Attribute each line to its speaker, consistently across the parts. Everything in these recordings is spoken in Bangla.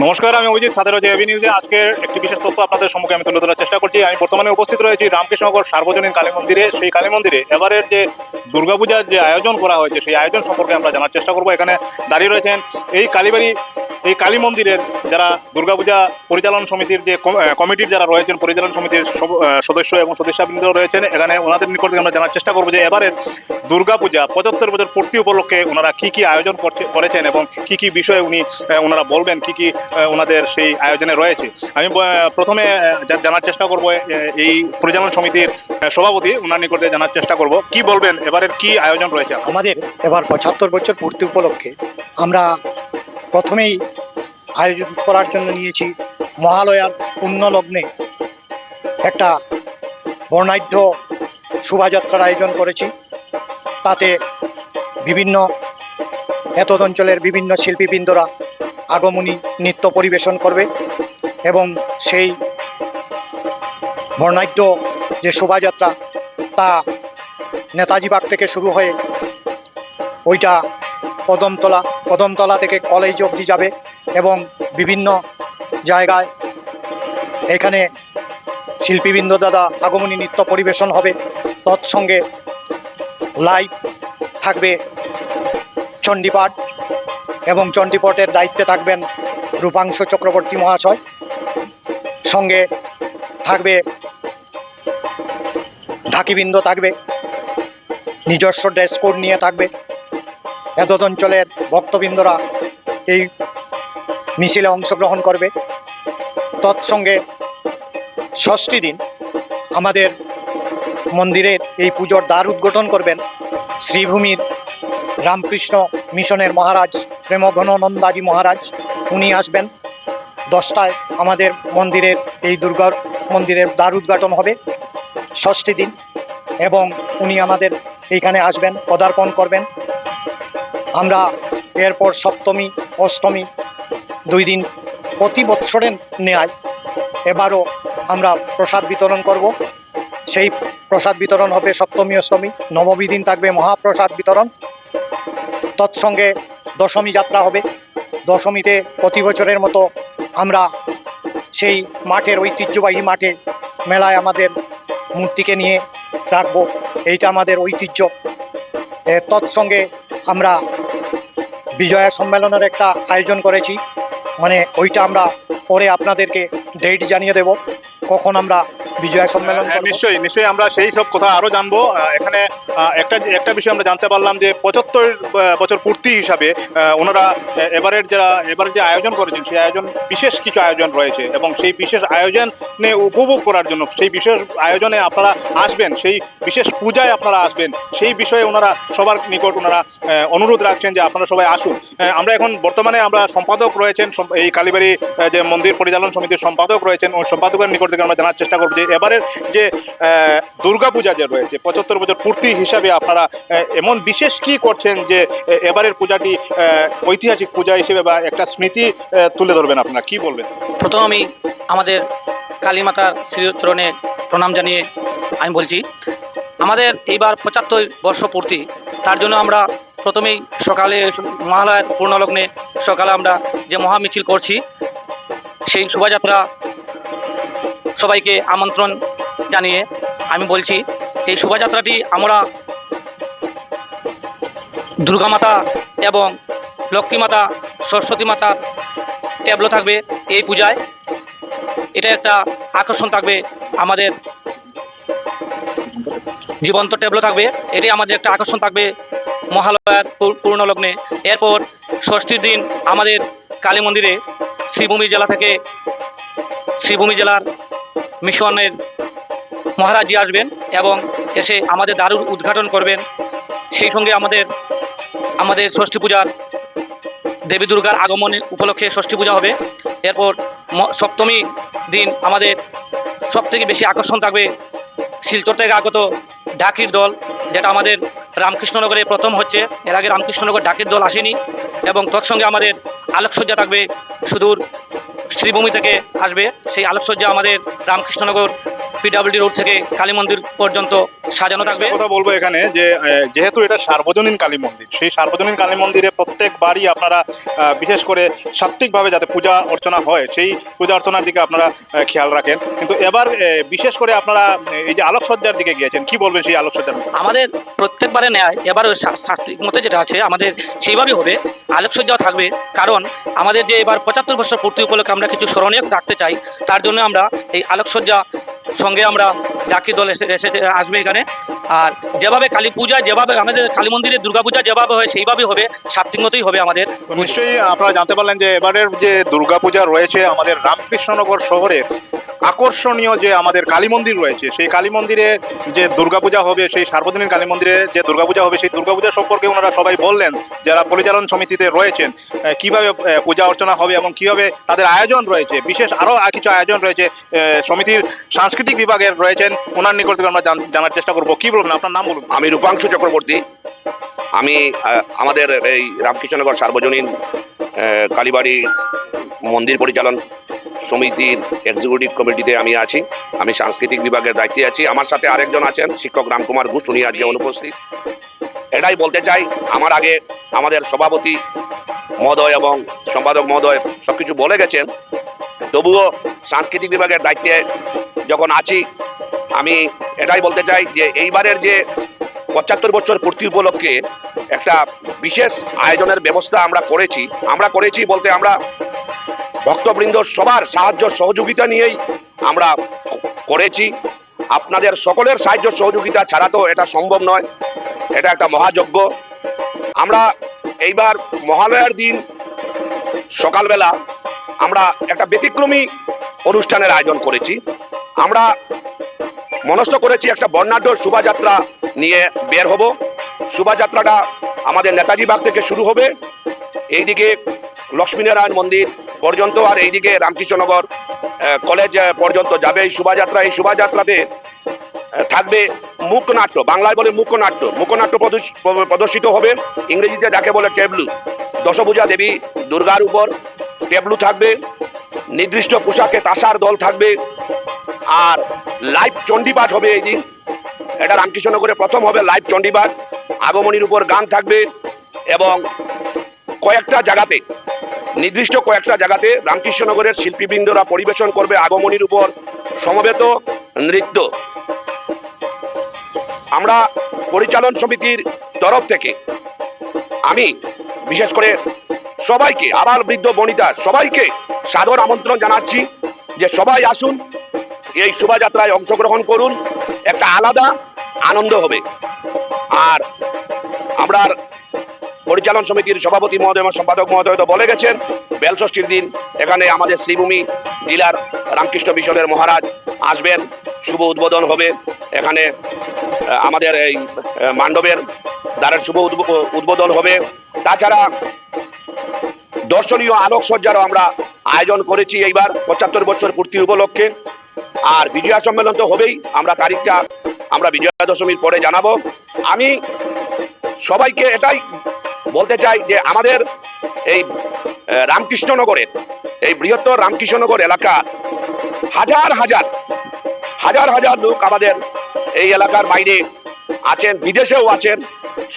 Speaker 1: নমস্কার, আমি অভিজিৎ রয়েছে এবি নিউজে আজকের একটি বিশেষ তথ্য আপনাদের সম্মুখে আমি তুলে ধরার চেষ্টা করছি। আমি বর্তমানে উপস্থিত রয়েছি রামকৃষ্ণনগর সার্বজনীন কালী মন্দিরে। সেই কালী মন্দিরে এবারের যে দুর্গাপূজার যে আয়োজন করা হয়েছে, সেই আয়োজন সম্পর্কে আমরা জানার চেষ্টা করব। এখানে দাঁড়িয়ে রয়েছেন এই কালীবাড়ি, এই কালী মন্দিরের যারা দুর্গাপূজা পরিচালন সমিতির যে কমিটির যারা রয়েছেন, পরিচালন সমিতির সদস্য এবং সদস্যবৃন্দ রয়েছেন, এখানে ওনাদের নিকট থেকে আমরা জানার চেষ্টা করব যে এবারের দুর্গাপূজা পঁচাত্তর বছর পূর্তি উপলক্ষে ওনারা কি কি আয়োজন করছে- করেছেন এবং কি কি বিষয়ে উনি ওনারা বলবেন, কি কি ওনাদের সেই আয়োজনে রয়েছে। আমি প্রথমে জানার চেষ্টা করব এই পরিচালন সমিতির সভাপতি ওনার নিকটে জানার চেষ্টা করব। কি বলবেন? এবারের কি আয়োজন রয়েছে?
Speaker 2: আমাদের এবার পঁচাত্তর বছর পূর্তি উপলক্ষে আমরা প্রথমেই আয়োজন করার জন্য নিয়েছি মহালয়ার পুণ্য লগ্নে একটা বর্ণাঢ্য শোভাযাত্রার আয়োজন করেছি। তাতে বিভিন্ন এতদ অঞ্চলের বিভিন্ন শিল্পীবৃন্দরা আগমনী নৃত্য পরিবেশন করবে এবং সেই বর্ণাঢ্য যে শোভাযাত্রা তা নেতাজি বাগ থেকে শুরু হয়ে ওইটা কদমতলা কদমতলা থেকে কলেজ অবধি যাবে এবং বিভিন্ন জায়গায় এখানে শিল্পীবৃন্দ দাদা আগমনী নৃত্য পরিবেশন হবে। তৎসঙ্গে লাইভ থাকবে চণ্ডীপাঠ। এবং চণ্ডীপাঠের দায়িত্বে থাকবেন রূপাংশ চক্রবর্তী মহাশয়। সঙ্গে থাকবে, ঢাকিবৃন্দ থাকবে, নিজস্ব ড্রেস কোড নিয়ে থাকবে। এতদ অঞ্চলের ভক্তবৃন্দরা এই মিছিলে অংশগ্রহণ করবে। তৎসঙ্গে ষষ্ঠী দিন আমাদের মন্দিরের এই পুজোর দ্বার উদ্ঘাটন করবেন শ্রীভূমির রামকৃষ্ণ মিশনের মহারাজ। প্রেমঘন নন্দাজি মহারাজ, উনি আসবেন। দশটায় আমাদের মন্দিরের, এই দুর্গা মন্দিরের দ্বার উদ্ঘাটন হবে, ষষ্ঠী দিন, এবং উনি আমাদের এইখানে আসবেন, পদার্পণ করবেন। আমরা এরপর সপ্তমী, অষ্টমী, দুই দিন প্রতি বৎসরের নেয় এবারও আমরা প্রসাদ বিতরণ করব। সেই প্রসাদ বিতরণ হবে সপ্তমী, অষ্টমী, নবমী দিন থাকবে মহাপ্রসাদ বিতরণ। তৎসঙ্গে দশমী যাত্রা হবে। দশমীতে প্রতি বছরের মতো আমরা সেই মাঠের ঐতিহ্যবাহী মাঠে মেলায় আমাদের মূর্তিকে নিয়ে রাখব। এইটা আমাদের ঐতিহ্য। তৎসঙ্গে আমরা বিজয়া সম্মেলনের একটা আয়োজন করেছি। মানে ওইটা আমরা পরে আপনাদেরকে ডেট জানিয়ে দেব। কখন আমরা সম্মেলন
Speaker 1: হ্যাঁ, নিশ্চয়ই নিশ্চয়ই আমরা সেই সব কথা জানব। এখানে একটা একটা বিষয় আমরা জানতে পারলাম যে পঁচাত্তর বছর পূর্তি হিসাবে ওনারা এবারের যারা যে আয়োজন করেছেন সেই আয়োজন বিশেষ কিছু আয়োজন রয়েছে এবং সেই বিশেষ আয়োজনে উপভোগ করার জন্য সেই বিশেষ আয়োজনে আপনারা আসবেন সেই বিশেষ পূজায় আপনারা আসবেন সেই বিষয়ে ওনারা সবার নিকট ওনারা অনুরোধ রাখছেন যে আপনারা সবাই আসুন। আমরা এখন বর্তমানে আমরা সম্পাদক রয়েছেন এই কালীবাড়ি যে মন্দির পরিচালন সমিতির সম্পাদক রয়েছেন ওই সম্পাদকের নিকট থেকে আমরা জানার চেষ্টা করব যে এবারের যে দুর্গাপূজা যে রয়েছে, পঁচাত্তর বছর পূর্তি হিসাবে আপনারা এমন বিশেষ কি করছেন যে এবারের পূজাটি ঐতিহাসিক পূজা হিসেবে বা একটা স্মৃতি তুলে ধরবেন আপনারা? কি বলবেন?
Speaker 3: প্রথম আমি আমাদের কালীমাতার শ্রীচরণে প্রণাম জানিয়ে আমি বলছি, আমাদের এইবার পঁচাত্তর বর্ষ পূর্তি, তার জন্য আমরা প্রথমেই সকালে মহালয়ার পূর্ণলগ্নে সকালে আমরা যে মহামিছিল করছি, সেই শোভাযাত্রা সবাইকে আমন্ত্রণ জানিয়ে আমি বলছি, এই শোভাযাত্রাটি আমরা দুর্গা মাতা এবং লক্ষ্মী মাতা, সরস্বতী মাতার ট্যাবলো থাকবে এই পূজায়। এটা একটা আকর্ষণ থাকবে, আমাদের জীবন্ত ট্যাবলো থাকবে, এটাই আমাদের একটা আকর্ষণ থাকবে মহালয়ার পূর্ণ লগ্নে এরপর ষষ্ঠীর দিন আমাদের কালী মন্দিরে শ্রীভূমি জেলা থেকে শ্রীভূমি জেলার মিশনের মহারাজজি আসবেন এবং এসে আমাদের দারুর উদ্ঘাটন করবেন। সেই সঙ্গে আমাদের আমাদের ষষ্ঠী পূজার দেবী দুর্গার আগমন উপলক্ষে ষষ্ঠী পূজা হবে। এরপর সপ্তমী দিন আমাদের সব থেকে বেশি আকর্ষণ থাকবে শিলচর থেকে আগত ডাকির দল, যেটা আমাদের রামকৃষ্ণনগরে প্রথম হচ্ছে। এর আগে রামকৃষ্ণনগর ডাকির দল আসেনি এবং তৎসঙ্গে আমাদের আলোকসজ্জা থাকবে সুদূর শ্রীভূমি থেকে আসবে। সেই আলোকসজ্জা আমাদের রামকৃষ্ণনগর পিডাব্লিউডি রোড থেকে কালী মন্দির পর্যন্ত সাজানো থাকবে।
Speaker 1: কথা বলব এখানে যে যেহেতু এটা সার্বজনীন কালী মন্দির সেই সার্বজনীন কালী মন্দিরে প্রত্যেকবারই আপনারা বিশেষ করে সাত্ত্বিকভাবে যাতে পূজা অর্চনা হয় সেই পূজা অর্চনার দিকে আপনারা খেয়াল রাখেন। কিন্তু এবার বিশেষ করে আপনারা এই যে আলোকসজ্জার দিকে গিয়েছেন কি বলবেন সেই আলোকসজ্জার
Speaker 3: আমাদের প্রত্যেকবারে ন্যায় এবার শাস্ত্রিক মতে যেটা আছে আমাদের সেইভাবেই হবে। আলোকসজ্জাও থাকবে। কারণ আমাদের যে এবার পঁচাত্তর বছর পূর্তি উপলক্ষে আমরা কিছু স্মরণীয় রাখতে চাই তার জন্য আমরা এই আলোকসজ্জা সঙ্গে আমরা ডাকি দল এসে এসে আসবে এখানে। আর যেভাবে কালী পূজা, যেভাবে আমাদের কালী মন্দিরে দুর্গাপূজা যেভাবে হয়, সেইভাবেই হবে সাতদিন মতোই হবে আমাদের।
Speaker 1: নিশ্চয়ই আপনারা জানতে পারলেন যে এবারের যে দুর্গাপূজা রয়েছে আমাদের রামকৃষ্ণনগর শহরে আকর্ষণীয় যে আমাদের কালী মন্দির রয়েছে, সেই কালী মন্দিরে যে দুর্গাপূজা হবে, সেই সার্বজনীন কালী মন্দিরে যে দুর্গাপূজা হবে, সেই দুর্গাপূজা সম্পর্কে ওনারা সবাই বললেন যারা পরিচালন সমিতিতে রয়েছেন কীভাবে পূজা অর্চনা হবে এবং কীভাবে তাদের আয়োজন রয়েছে, বিশেষ আরও কিছু আয়োজন রয়েছে সমিতির সাংস্কৃতিক বিভাগের রয়েছেন, ওনার নিকট থেকে আমরা জানার চেষ্টা করব। কি বলবেন? আপনার নাম বলুন।
Speaker 4: আমি রূপাংশু চক্রবর্তী। আমি আমাদের এই রামকৃষ্ণনগর সার্বজনীন কালীবাড়ি মন্দির পরিচালন সমিতির এক্সিকিউটিভ কমিটিতে আমি আছি। আমি সাংস্কৃতিক বিভাগের দায়িত্বে আছি। আমার সাথে আরেকজন আছেন শিক্ষক রামকুমার ঘোষ, উনি আজকে অনুপস্থিত। এটাই বলতে চাই, আমার আগে আমাদের সভাপতি মহোদয় এবং সম্পাদক মহোদয় সব কিছু বলে গেছেন। তবুও সাংস্কৃতিক বিভাগের দায়িত্বে যখন আছি, আমি এটাই বলতে চাই যে এইবারের যে পঁচাত্তর বছর পূর্তি উপলক্ষে একটা বিশেষ আয়োজনের ব্যবস্থা আমরা করেছি। আমরা করেছি বলতে আমরা ভক্তবৃন্দ সবার সাহায্য সহযোগিতা নিয়েই আমরা করেছি। আপনাদের সকলের সাহায্য সহযোগিতা ছাড়া তো এটা সম্ভব নয়। এটা একটা মহাযজ্ঞ। আমরা এইবার মহালয়ার দিন সকালবেলা আমরা একটা ব্যতিক্রমী অনুষ্ঠানের আয়োজন করেছি। আমরা মনস্থ করেছি একটা বর্ণাঢ্য শোভাযাত্রা নিয়ে বের হব। শোভাযাত্রাটা আমাদের নেতাজি বাগ থেকে শুরু হবে। এইদিকে লক্ষ্মীনারায়ণ মন্দির পর্যন্ত আর এইদিকে রামকৃষ্ণনগর কলেজ পর্যন্ত যাবে এই শোভাযাত্রা। এই শোভাযাত্রাতে থাকবে মুখনাট্য, বাংলায় বলে মুখনাট্য। মুখনাট্য প্রদর্শ- প্রদর্শিত হবে ইংরেজিতে যাকে বলে টেবলু। দশভূজা দেবী দুর্গার উপর টেবলু থাকবে, নির্দিষ্ট পোশাকে তাসার দল থাকবে, আর লাইভ চণ্ডীপাঠ হবে এই দিন। এটা রামকৃষ্ণনগরে প্রথম হবে লাইভ চণ্ডীপাঠ। আগমনীর উপর গান থাকবে এবং কয়েকটা জায়গাতে নির্দিষ্ট কয়েকটা জায়গাতে রামকৃষ্ণনগরের শিল্পীবৃন্দরা পরিবেশন করবে আগমনীর উপর সমবেত নৃত্য। আমরা পরিচালন সমিতির তরফ থেকে আমি, বিশেষ করে সবাইকে, আবার বৃদ্ধ বনিতা, সবাইকে সাদর আমন্ত্রণ জানাচ্ছি যে সবাই আসুন, এই শোভাযাত্রায় অংশগ্রহণ করুন, একটা আলাদা আনন্দ হবে। আর আমরা পরিচালন সমিতির সভাপতি মহোদয় এবং সম্পাদক মহোদয় তো বলে গেছেন, বেলষষ্ঠীর দিন এখানে আমাদের শ্রীভূমি জেলার রামকৃষ্ণ মিশনের মহারাজ আসবেন, শুভ উদ্বোধন হবে। এখানে আমাদের এই মান্ডবের দ্বারের শুভ উদ্ব- উদ্বোধন হবে। তাছাড়া দর্শনীয় আলোকসজ্জারও আমরা আয়োজন করেছি এইবার, পঁচাত্তর বছর পূর্তি উপলক্ষে। আর বিজয়া সম্মেলন তো হবেই, আমরা তারিখটা আমরা বিজয়া দশমীর পরে জানাব। আমি সবাইকে এটাই বলতে চাই যে আমাদের এই রামকৃষ্ণনগরের, এই বৃহত্তর রামকৃষ্ণনগর এলাকা, হাজার হাজার হাজার হাজার লোক আমাদের এই এলাকার বাইরে আছেন, বিদেশেও আছেন।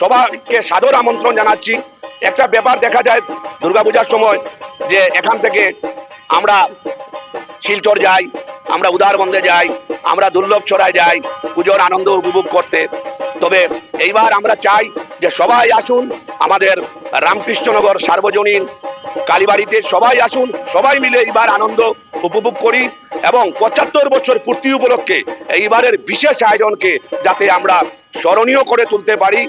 Speaker 4: সবাইকে সাদর আমন্ত্রণ জানাচ্ছি। একটা ব্যাপার দেখা যায় দুর্গাপূজার সময় যে এখান থেকে আমরা শিলচর যাই, আমরা উদারবন্দে যাই, আমরা দুর্লভ ছড়ায় যাই, পুজোর আনন্দ উপভোগ করতে। তবে এইবার আমরা চাই যে সবাই আসুন আমাদের রামকৃষ্ণনগর সার্বজনীন কালীবাড়িতে সবাই আসুন, সবাই মিলে এইবার আনন্দ উপভোগ করি এবং পঁচাত্তর বছর পূর্তি উপলক্ষে এইবারের বিশেষ আয়োজনকে যাতে আমরা স্মরণীয় করে তুলতে পারি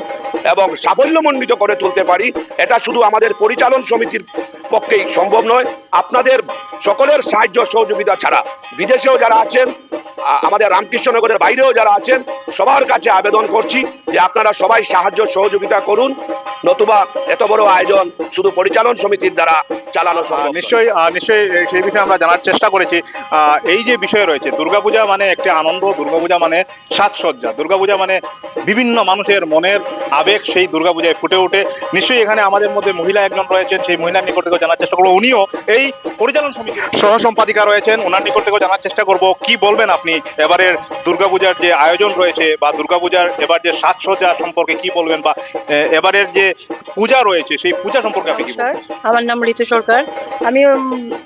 Speaker 4: এবং সাফল্যমণ্ডিত করে তুলতে পারি, এটা শুধু আমাদের পরিচালন সমিতির পক্ষেই সম্ভব নয়, আপনাদের সকলের সাহায্য সহযোগিতা ছাড়া বিদেশেও যারা আছেন আমাদের রামকৃষ্ণনগরের বাইরেও যারা আছেন সবার কাছে আবেদন করছি যে আপনারা সবাই সাহায্য সহযোগিতা করুন। নতুবা এত বড় আয়োজন শুধু পরিচালন সমিতির দ্বারা চালানো সম্ভব
Speaker 1: নিশ্চয়ই নিশ্চয়ই সেই বিষয়ে আমরা জানার চেষ্টা করেছি। এই যে বিষয় রয়েছে দুর্গাপূজা মানে একটি আনন্দ দুর্গাপূজা মানে সাজসজ্জা। দুর্গাপূজা মানে বিভিন্ন মানুষের মনের আবেগ সেই দুর্গাপূজায় ফুটে ওঠে। নিশ্চয়ই এখানে আমাদের মধ্যে মহিলা একজন রয়েছেন সেই মহিলার নিকট থেকে জানার চেষ্টা করব। উনিও এই পরিচালন সমিতির সহ সম্পাদিকা রয়েছেন ওনার নিকট থেকে জানার চেষ্টা করব। কি বলবেন আপনি এবারের দুর্গাপূজার যে আয়োজন রয়েছে বা দুর্গাপূজার এবার যে সাজসজ্জা সম্পর্কে কি বলবেন বা এবারের যে পূজা রয়েছে সেই পূজা সম্পর্কে আপনি কি
Speaker 5: আমার নাম ঋতু সরকার। আমি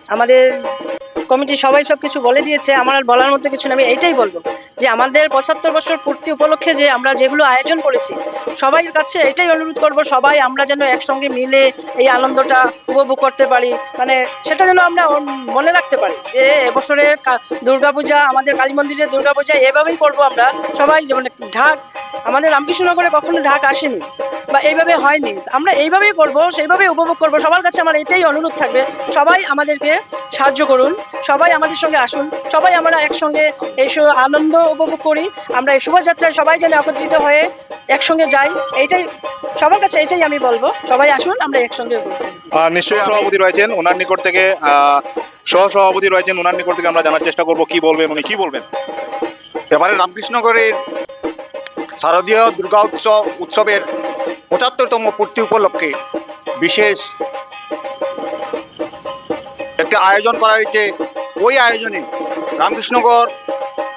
Speaker 5: আমাদের কমিটি সবাই সব কিছু বলে দিয়েছে, আমার আর বলার মতো কিছু না। আমি এইটাই বলব যে আমাদের পঁচাত্তর বছর পূর্তি উপলক্ষে যে আমরা যেগুলো আয়োজন করেছি, সবাই কাছে এটাই অনুরোধ করব, সবাই আমরা যেন একসঙ্গে মিলে এই আনন্দটা উপভোগ করতে পারি। মানে সেটা যেন আমরা মনে রাখতে পারি যে এবছরে দুর্গাপূজা, আমাদের কালী মন্দিরের দুর্গাপূজা এভাবেই করব আমরা। সবাই যেমন ঢাক, আমাদের রামকৃষ্ণনগরে কখনো ঢাক আসেনি। বা এইভাবে হয়নি। আমরা এইভাবেই করব সেইভাবেই উপভোগ করব। সবার কাছে আমার এটাই অনুরোধ থাকবে। সবাই আমাদেরকে সাহায্য করুন সবাই আমাদের সঙ্গে আসুন সবাই আমরা একসঙ্গে এই আনন্দ উপভোগ করি। আমরা এই শোভাযাত্রায় সবাই যেন একত্রিত হয়ে একসঙ্গে যাই এইটাই সবার কাছে এটাই আমি বলব। সবাই আসুন আমরা একসঙ্গে
Speaker 1: আহ, নিশ্চয়ই সভাপতি রয়েছেন ওনার নিকট থেকে আহ, সহ সভাপতি রয়েছেন ওনার নিকট থেকে আমরা জানার চেষ্টা করব কি বলবেন উনি কি বলবেন?
Speaker 6: এবারে রামকৃষ্ণগরের শারদীয় দুর্গা উৎসব উৎসবের পঁচাত্তরতম পূর্তি উপলক্ষে বিশেষ একটি আয়োজন করা হয়েছে। ওই আয়োজনে রামকৃষ্ণগর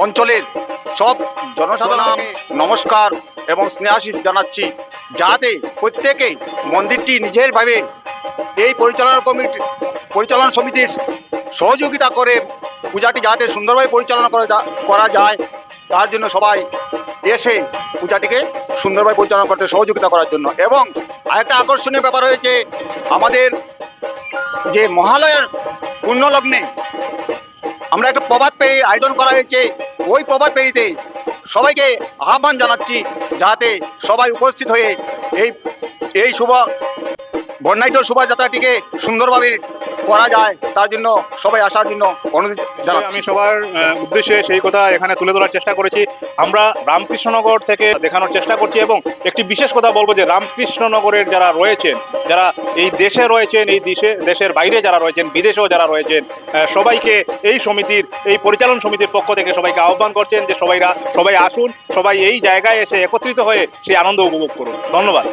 Speaker 6: অঞ্চলের সব জনসাধারণকে নমস্কার এবং স্নেহাশিস জানাচ্ছি, যাতে প্রত্যেকেই মন্দিরটি নিজের ভাবে এই পরিচালনা কমিটি পরিচালনা সমিতির সহযোগিতা করে পূজাটি যাতে সুন্দরভাবে পরিচালনা করা যায়, তার জন্য সবাই এসে পূজাটিকে সুন্দরভাবে পরিচালনা করতে সহযোগিতা করার জন্য। এবং আরেকটা আকর্ষণীয় ব্যাপার হয়েছে, আমাদের যে মহালয়ার পূর্ণলগ্নে আমরা একটা প্রভাত পেয়ে আয়োজন করা হয়েছে। ওই প্রবাদ পেরিতে সবাইকে আহ্বান জানাচ্ছি যাতে সবাই উপস্থিত হয়ে এই এই শুভ বর্ণাঢ্য শোভাযাত্রাটিকে সুন্দরভাবে করা যায়। তার জন্য সবাই আসার জন্য অনুরোধ
Speaker 1: আমি সবার উদ্দেশ্যে সেই কথা এখানে তুলে ধরার চেষ্টা করেছি। আমরা রামকৃষ্ণনগর থেকে দেখানোর চেষ্টা করছি এবং একটি বিশেষ কথা বলব যে রামকৃষ্ণনগরের যারা রয়েছেন, যারা এই দেশে রয়েছেন, এই দেশে, দেশের বাইরে যারা রয়েছেন, বিদেশেও যারা রয়েছেন সবাইকে এই সমিতির, এই পরিচালন সমিতির পক্ষ থেকে সবাইকে আহ্বান করছেন যে সবাইরা, সবাই আসুন, সবাই এই জায়গায় এসে একত্রিত হয়ে সেই আনন্দ উপভোগ করুন। ধন্যবাদ।